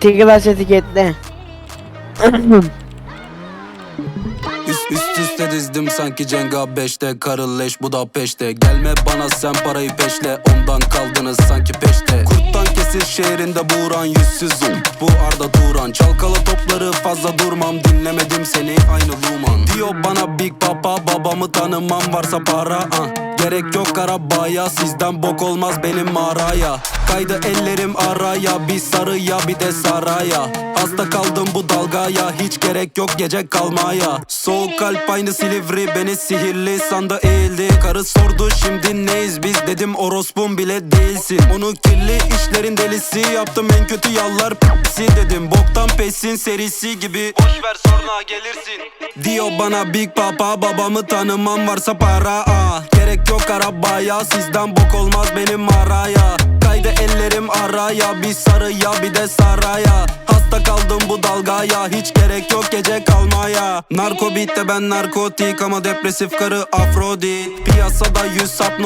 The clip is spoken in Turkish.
Tiglaş etiketle. Üst, üst üste dizdim sanki Cenga 5'te Karıl leş bu da peşte. Gelme bana sen parayı peşle Ondan kaldınız sanki peşte. Kurttan kesir şehrinde buğran yüzsüzüm. Bu Arda Turan Çalkala topları fazla durmam Dinlemedim seni aynı Luman. Diyor bana Big Papa babamı tanımam varsa para ah. Gerek yok arabaya sizden bok olmaz benim mağaraya Kaydı ellerim araya bir sarıya bir de saraya. Hasta kaldım bu dalgaya hiç gerek yok gece kalmaya. Soğuk kalp aynı silivri beni sihirli sandı eğildi. Karı sordu şimdi neyiz biz? Dedim orospum bile değilsin. Onu kirli işlerin delisi yaptım en kötü yallar p***si. Dedim Boktan pesin serisi gibi. Boş ver sonra gelirsin. Diyor bana Big Papa babamı tanımam varsa para ah. Gerek yok arabaya sizden bok olmaz benim maraya Ellerim araya bir sarıya bir de saraya. Hasta kaldım bu dalgaya hiç gerek yok gece kalmaya. Narko bitte ben narkotik ama depresif karı afrodit. Piyasada yüz sap